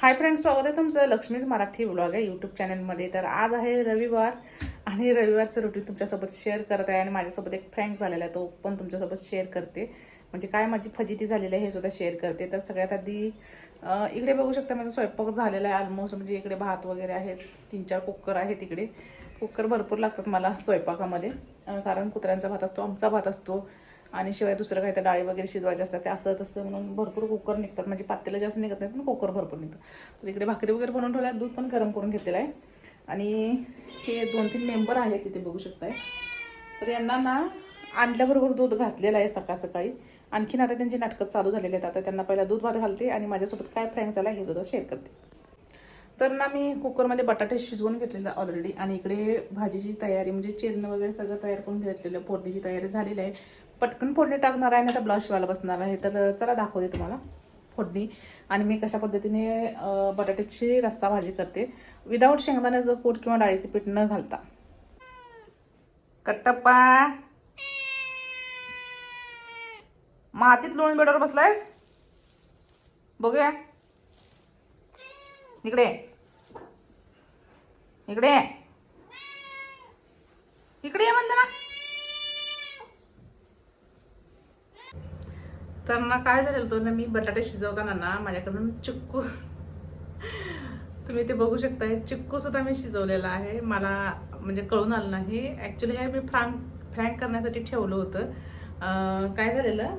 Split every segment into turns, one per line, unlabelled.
Hi friends स्वागत आहे तुमचं लक्ष्मीज मराठी ब्लॉग आहे यूट्यूब चॅनलमध्ये तर आज आहे रविवार आणि रविवारचं रुटीन तुमच्यासोबत शेअर करत आहे आणि माझ्यासोबत एक फ्रँक झालेला आहे तो पण तुमच्यासोबत शेअर करते. म्हणजे काय माझी फजिती झालेली आहे हे सुद्धा शेअर करते. तर सगळ्यात आधी इकडे बघू शकता माझा स्वयंपाक झालेला आहे ऑलमोस्ट म्हणजे इकडे भात वगैरे आहेत तीन चार कुकर आहेत इकडे. कुकर भरपूर लागतात मला स्वयंपाकामध्ये कारण कुत्र्यांचा भात असतो आमचा भात असतो. आणि शिवाय दुसरं काही तर डाळी वगैरे शिजवायचे असतात ते असं तसं म्हणून भरपूर कुकर निघतात. म्हणजे पातेलं जास्त निघत नाही पण कुकर भरपूर निघतं तर इकडे भाकरी वगैरे बनवून ठेवल्या दूध पण गरम करून घेतलेलं आहे. आणि हे दोन तीन मेंबर आहेत तिथे बघू शकताय. तर यांना ना आणल्याबरोबर दूध घातलेलं आहे सकाळ सकाळी. आणखीन आता त्यांची नाटकं चालू झालेली आहेत. आता त्यांना पहिला दूध भात घालते आणि माझ्यासोबत काय फ्रँक झाला हे सुद्धा शेअर करते. तर ना मी कुकरमध्ये बटाटे शिजवून घेतलेलं ऑलरेडी आणि इकडे भाजीची तयारी म्हणजे चिरणं वगैरे सगळं तयार करून घेतलेलं फोडणीची तयारी झालेली आहे. पटकन फोडणी टाकणार आहे ना तर ब्लाउज शिवायला बसणार आहे. तर चला दाखवते तुम्हाला फोडणी. आणि मी कशा पद्धतीने बटाट्याची रस्सा भाजी करते विदाऊट शेंगदाण्याचं कूट किंवा डाळीचे पीठ न घालता. कट्टप्पा! मातीत लोणी बेडवर बसलायस? बघूया. इकडे. इकडे. इकडे ये म्हणते ना तर ना काय झालेलं होतं? ना मी बटाटे शिजवताना ना माझ्याकडून चिक्कू तुम्ही ते बघू शकताय. चिक्कू सुद्धा मी शिजवलेला आहे. मला म्हणजे कळून आलं नाही. ॲक्च्युली हे मी फ्रांक फ्रँक करण्यासाठी ठेवलं होतं. काय झालेलं?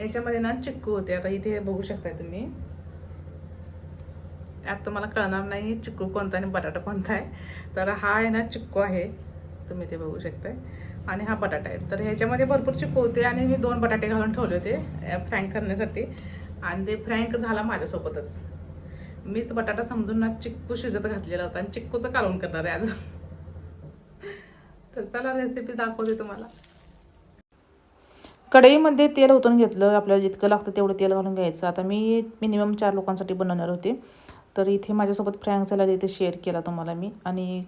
याच्यामध्ये ना चिक्कू होते. आता इथे बघू शकताय तुम्ही. आता मला कळणार नाही चिक्कू कोणता आणि बटाटा कोणता आहे. तर हा आहे ना चिक्कू आहे. तुम्ही ते बघू शकताय. आणि हा बटाटा आहे. तर ह्याच्यामध्ये भरपूर चिक्कू होते आणि मी दोन बटाटे घालून ठेवले होते फ्रँक करण्यासाठी. आणि ते फ्रँक झाला माझ्यासोबतच. मीच बटाटा समजून ना चिक्कू शिजत घातलेला होता आणि चिक्कूचं कालवण करणार आहे आज. तर चला रेसिपी दाखवते तुम्हाला. कढईमध्ये तेल ओतून घेतलं आपल्याला जितकं लागतं तेवढं तेल घालून घ्यायचं. आता मी मिनिमम चार लोकांसाठी बनवणार होते. तर इथे माझ्यासोबत फ्रँक झाला इथे शेअर केला तुम्हाला मी. आणि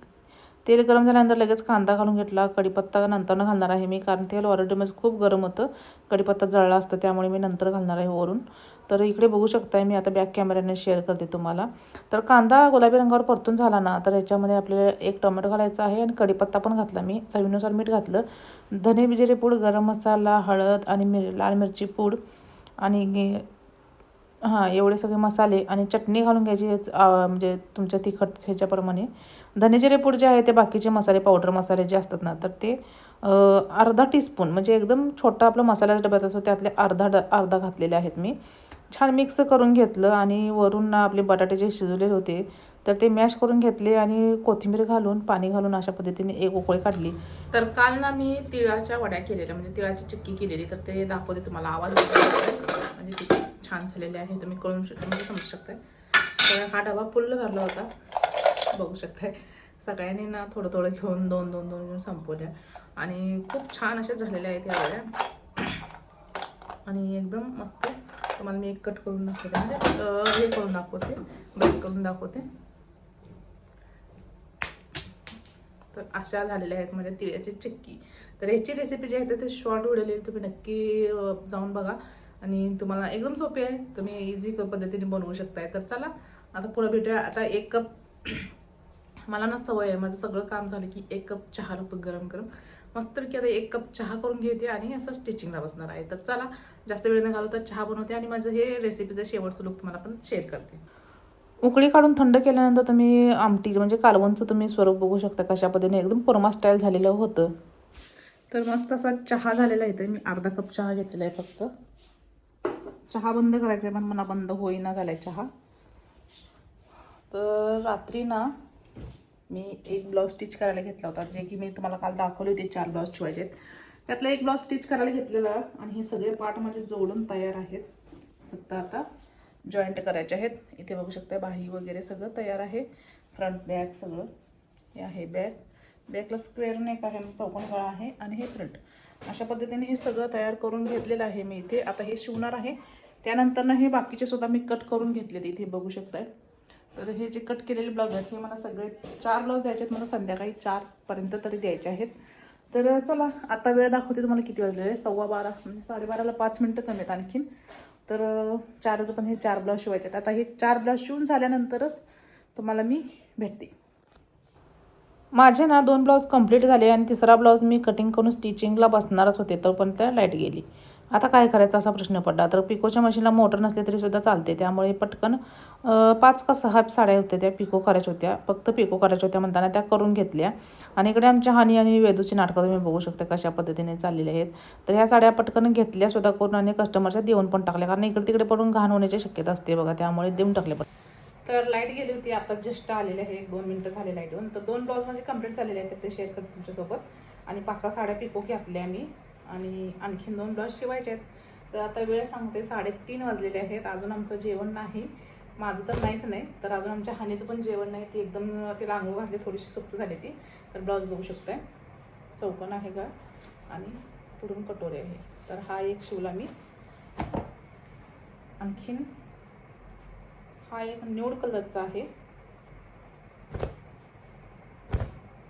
तेल गरम झाल्यानंतर लगेच कांदा घालून घेतला. कढीपत्ता नंतरनं घालणार आहे मी कारण तेल ऑलरेडी माझं खूप गरम होतं. कढीपत्ता जळला असतं त्यामुळे मी नंतर घालणार आहे वरून. तर इकडे बघू शकताय मी आता बॅक कॅमेऱ्याने शेअर करते तुम्हाला. तर कांदा गुलाबी रंगावर परतून झाला ना तर याच्यामध्ये आपल्याला एक टोमॅटो घालायचा आहे आणि कढीपत्ता पण घातला मी. चवीनुसार मीठ घातलं. धने बिजिरे पूड गरम मसाला हळद आणि मिर लाल मिरची पूड आणि हां एवढे सगळे मसाले आणि चटणी घालून घ्यायची हेच, म्हणजे तुमच्या तिखट ह्याच्याप्रमाणे. धनेजिरे पूड जे आहे ते बाकीचे मसाले पावडर मसाले जे असतात ना तर ते अर्धा टीस्पून म्हणजे एकदम छोटा आपला मसाल्याचा डब्यात असतो त्यातले अर्धा ड अर्धा घातलेले आहेत मी. छान मिक्स करून घेतलं आणि वरून ना आपले बटाटे जे शिजवलेले होते तर ते मॅश करून घेतले आणि कोथिंबीर घालून पाणी घालून अशा पद्धतीने एक उकळी काढली. तर काल ना मी तिळाच्या वड्या केलेल्या म्हणजे तिळाची चिक्की केलेली तर ते दाखवते तुम्हाला. आवाज म्हणजे किती छान झालेले आहे तुम्ही कळून शक म्हणजे समजू शकताय. तर हा डबा फुल्ल भरला होता. बघू शकताय. सगळ्यांनी ना थोडं थोडं घेऊन दोन दोन दोन घेऊन संपवल्या. आणि खूप छान अशा झालेल्या आहेत या वड्या. आणि एकदम मस्त. तुम्हाला मी एक कट करून दाखवते. म्हणजे हे करून दाखवते. ब्रेक करून दाखवते. तर अशा झालेल्या आहेत. म्हणजे तिळ्याची चिक्की. तर याची रेसिपी जी आहे तर ते शॉर्ट व्हिडिओ तुम्ही नक्की जाऊन बघा. आणि तुम्हाला एकदम सोपी आहे. तुम्ही इझी पद्धतीने बनवू शकताय. तर चला आता पुढं भेटूया. आता एक कप मला ना सवय आहे. माझं सगळं काम झालं की एक कप चहा लागतो गरम गरम. मस्तपैकी आता एक कप चहा करून घेते आणि असं स्टिचिंगला बसणार आहे. तर चला जास्त वेळ न घालवता चहा बनवते आणि माझं हे रेसिपीचं शेवटचं लुक तुम्हाला पण शेअर करते. उकळी काढून थंड केल्यानंतर तुम्ही आमटी म्हणजे कालवणचं तुम्ही स्वरूप बघू शकता कशा पद्धतीने एकदम कोरमा स्टाईल झालेलं होतं. तर मस्त असा चहा झालेला आहे मी अर्धा कप चहा घेतलेला आहे फक्त. चहा बंद करायचा आहे पण मला बंद होईना झालाय चहा. तर रात्री ना मी एक ब्लाऊज स्टिच करायला घेतला होता. जे की मी तुम्हाला काल दाखवले होते चार ब्लाऊज शिवायचे आहेत. त्यातला एक ब्लाऊज स्टिच करायला घेतलेला. आणि हे सगळे पार्ट माझे जोडून तयार आहेत. फक्त आता जॉईंट करायचे आहेत. इथे बघू शकता बाही वगैरे सगळं तयार आहे. फ्रंट बॅक सगळं हे आहे बॅक बॅकला स्क्वेअर नेक आहे म्हणजे चौकोन गळा आहे आणि हे फ्रंट अशा पद्धतीने हे सगळं तयार करून घेतलेलं आहे मी इथे. आता हे शिवणार आहे. त्यानंतर हे बाकीचे सुद्धा मी कट करून घेतलेत इथे बघू शकताय. तर हे जे कट केलेले ब्लाऊज आहेत हे मला सगळे चार ब्लाऊज द्यायचे आहेत. मला संध्याकाळी चारपर्यंत तरी द्यायचे आहेत. तर चला आता वेळ दाखवते तुम्हाला किती वाजलेले सव्वा बारा म्हणजे साडेबाराला पाच मिनटं कमी आहेत आणखीन. तर चार पण हे चार ब्लाऊज शिवायचे आहेत. आता हे चार ब्लाऊज शिवून झाल्यानंतरच तुम्हाला मी भेटते. माझे ना दोन ब्लाऊज कंप्लीट झाले आणि तिसरा ब्लाऊज मी कटिंग करून स्टिचिंगला बसणारच होते तर पण त्या लाइट गेली. आता काय करायचा असा प्रश्न पडला. तर पिकोच्या मशीनला मोटर नसली तरी सुद्धा चालते. त्यामुळे पटकन पाच का सहा साड्या होत्या त्या पिको करायच्या होत्या. फक्त पिको करायच्या होत्या म्हणताना त्या करून घेतल्या. आणि इकडे आमच्या हानी आणि वेदूची नाटकं तुम्ही बघू शकता कशा पद्धतीने चाललेल्या आहेत. तर ह्या साड्या पटकन घेतल्यासुद्धा करून आणि कस्टमरच्या देऊन पण टाकल्या. कारण इकडे तिकडे पडून घाण होण्याची शक्यता असते बघा. त्यामुळे देऊन टाकले पण. तर लाइट गेली होती. आता जस्ट आलेली आहे. एक दोन मिनटं झाले लाइट येऊन तर दोन ब्लाऊज माझे कंप्लीट झालेले आहेत. ते शेअर करते तुमच्यासोबत. आणि पाच सहा साड्या पिको घेतल्या मी. आणि आणखीन दोन ब्लाऊज शिवायचे आहेत. तर आता वेळ सांगते साडेतीन वाजलेले आहेत. अजून आमचं जेवण नाही. माझं तर नाहीच नाही. तर अजून आमच्या हानीचं पण जेवण नाही. ती एकदम ती रांगोळ घातली थोडीशी सुप्त झाली ती. तर ब्लाऊज बघू शकताय. चौकन आहे का आणि पुढून कटोरे आहे. तर हा एक शिवला मी. आणखीन हा एक न्यूड कलरचा आहे.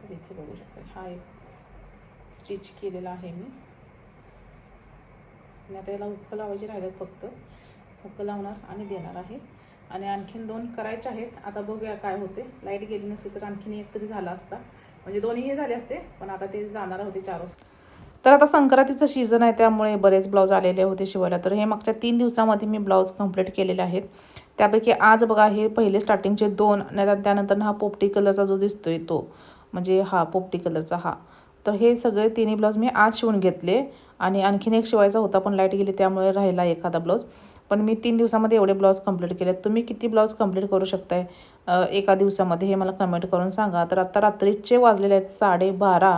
तर इथे बघू शकता हा एक स्टिच केलेला आहे मी. आणि आता याला हुक्क लावायचे राहिलेत फक्त. हुक्क लावणार आणि देणार आहे. आणि आणखीन दोन करायचे आहेत. आता बघूया काय होते. लाइट गेली नसती तर आणखीन एक तरी झाला असता. म्हणजे दोन्ही हे झाले असते पण आता ते जाणार होते चार वाजता. तर आता संक्रांतीचं सीझन आहे त्यामुळे बरेच ब्लाऊज आलेले होते शिवायला. तर हे मागच्या तीन दिवसामध्ये मी ब्लाऊज कंप्लीट केलेले आहेत. त्यापैकी आज बघा हे पहिले स्टार्टिंगचे दोन नाही त्यानंतर हा पोपटी कलरचा जो दिसतोय तो. म्हणजे हा पोपटी कलरचा हा. तर हे सगळे तिन्ही ब्लाऊज मी आज शिवून घेतले. आणि आणखीन एक शिवायचा होता पण लाइट गेली त्यामुळे राहिला एखादा ब्लाऊज पण मी तीन दिवसामध्ये एवढे ब्लाऊज कंप्लीट केले. तुम्ही किती ब्लाऊज कंप्लीट करू शकताय? एका दिवसामध्ये हे मला कमेंट करून सांगा. तर आत्ता रात्रीचे वाजलेले आहेत साडेबारा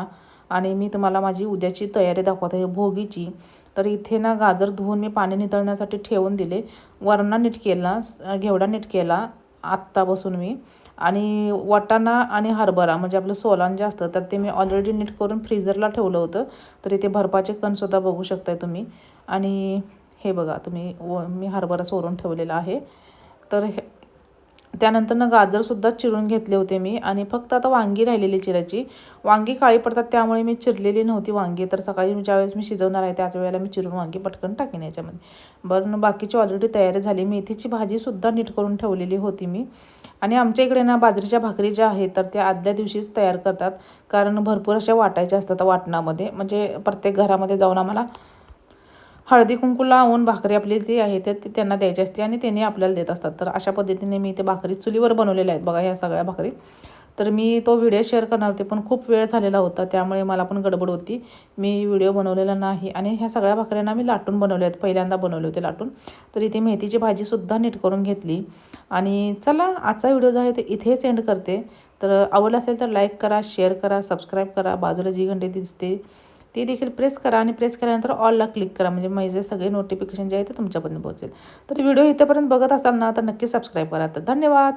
आणि मी तुम्हाला माझी उद्याची तयारी दाखवत आहे भोगीची. तर इथे ना गाजर धुवून मी पाणी नितळण्यासाठी ठेवून दिले. वरणा नीट केला घेवडा नीट केला. आत्ता बसून मी. आणि वाटाणा आणि हरभरा म्हणजे आपलं सोलान जे असतं तर ते मी ऑलरेडी नीट करून फ्रीझरला ठेवलं होतं. तर इथे भरपाचे कणसुद्धा बघू शकताय तुम्ही. आणि हे बघा तुम्ही व मी हरभरा सोलून ठेवलेला आहे. तर हे त्यानंतर ना गाजरसुद्धा चिरून घेतले होते मी आणि फक्त आता वांगी राहिलेली चिरायची. वांगी काळी पडतात त्यामुळे मी चिरलेली नव्हती वांगी. तर सकाळी ज्यावेळेस मी शिजवणार आहे त्याच वेळेला मी चिरून वांगी पटकन टाकेन याच्यामध्ये. बरं बाकीची ऑलरेडी तयारी झाली. मेथीची भाजीसुद्धा नीट करून ठेवलेली होती मी. आणि आमच्या इकडे ना बाजरीच्या भाकरी ज्या आहेत तर त्या आदल्या दिवशीच तयार करतात. कारण भरपूर अशा वाटायच्या असतात वाटणामध्ये. म्हणजे प्रत्येक घरामध्ये जाऊन आम्हाला हळदी कुंकू लावून भाकरी आपली जी आहे ते ती त्यांना द्यायची असते आणि त्यांनी आपल्याला देत असतात. तर अशा पद्धतीने मी ते भाकरी चुलीवर बनवलेल्या आहेत बघा ह्या सगळ्या भाकरी. तर मी तो व्हिडिओ शेअर करणार होते पण खूप वेळ झालेला होता त्यामुळे मला पण गडबड होती. मी व्हिडिओ बनवलेला नाही आणि ह्या सगळ्या भाकऱ्यांना मी लाटून बनवले आहेत पहिल्यांदा बनवले होते लाटून. तर इथे मेथीची भाजीसुद्धा नीट करून घेतली. आणि चला आजचा व्हिडिओ जो आहे ते इथेच एंड करते. तर आवडला असेल तर लाईक करा शेअर करा सबस्क्राईब करा. बाजूला जी घंटी दिसते ती देखील प्रेस करा आणि प्रेस केल्यानंतर ऑलला क्लिक करा. म्हणजे माझे सगळे नोटिफिकेशन जे आहे ते तुमच्यापर्यंत पोहोचेल. तर व्हिडिओ इथेपर्यंत बघत असाल ना तर नक्की सबस्क्राईब करा. तर धन्यवाद!